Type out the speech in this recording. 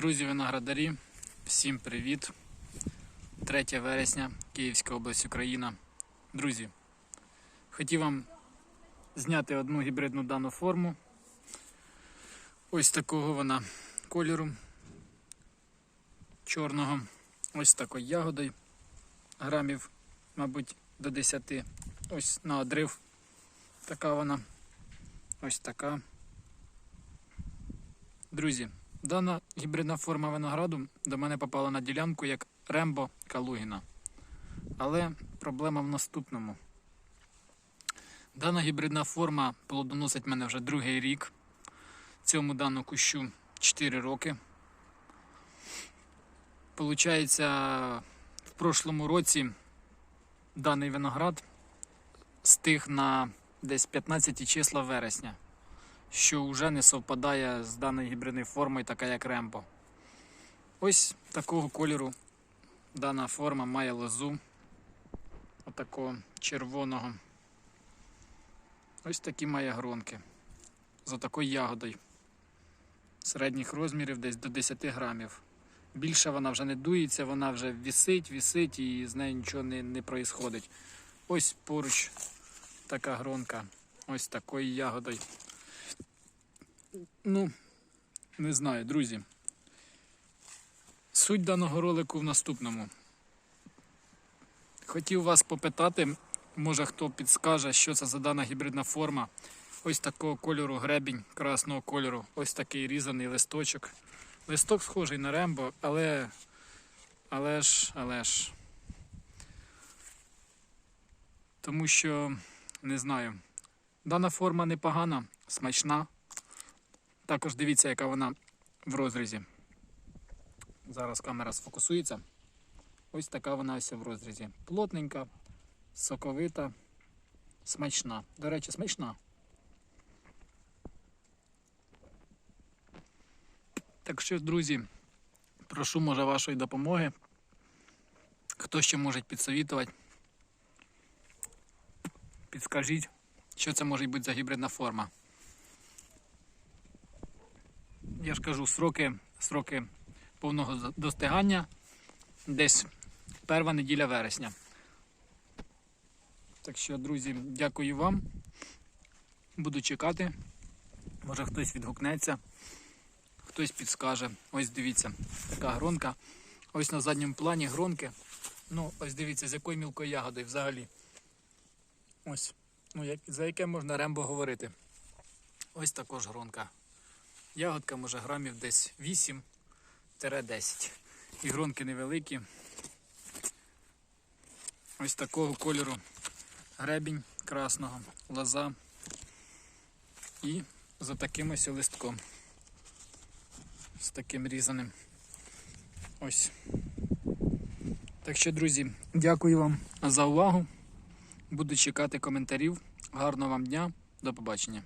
Друзі виноградарі, всім привіт! 3 вересня, Київська область, Україна. Друзі, хотів вам зняти одну гібридну дану форму. Ось такого вона кольору чорного. Ось такою ягодою. Грамів, мабуть, до 10. Ось на одрив. Така вона. Ось така. Друзі, дана гібридна форма винограду до мене попала на ділянку як Рембо Калугіна. Але проблема в наступному. Дана гібридна форма плодоносить мене вже другий рік. Цьому дану кущу 4 роки. Получається, в прошлому році даний виноград стиг на десь 15 числа вересня що вже не совпадає з даною гібридною формою, така як Рембо. Ось такого кольору дана форма має лозу отакого червоного. Ось такі має гронки. З отакою ягодою. Середніх розмірів десь до 10 грамів. Більше вона вже не дується, вона вже вісить, вісить і з нею нічого не, не проїсходить. Ось поруч така гронка, ось такою ягодою. Ну, не знаю, друзі. Суть даного ролику в наступному. Хотів вас попитати, може хто підскаже, що це за дана гібридна форма. Ось такого кольору гребінь красного кольору, ось такий різаний листочок. Листок схожий на рембо, але. Але ж, але ж. Тому що не знаю. Дана форма непогана, смачна. Також дивіться, яка вона в розрізі. Зараз камера сфокусується. Ось така вона ось в розрізі. Плотненька, соковита, смачна. До речі, смачна. Так що, друзі, прошу, може, вашої допомоги. Хто ще може підсовітувати, підскажіть, що це може бути за гібридна форма. Я ж кажу, сроки, сроки повного достигання десь перша неділя вересня. Так що, друзі, дякую вам. Буду чекати. Може хтось відгукнеться, хтось підскаже. Ось дивіться, така гронка. Ось на задньому плані гронки. Ну, ось дивіться, з якою мілкою ягодою взагалі. Ось. Ну, як, за яке можна рембо говорити. Ось також гронка. Ягодка може грамів десь 8-10. І гронки невеликі. Ось такого кольору гребінь красного, лоза і за таким ось листком. З таким різаним. Ось. Так що, друзі, дякую вам за увагу. Буду чекати коментарів. Гарного вам дня. До побачення.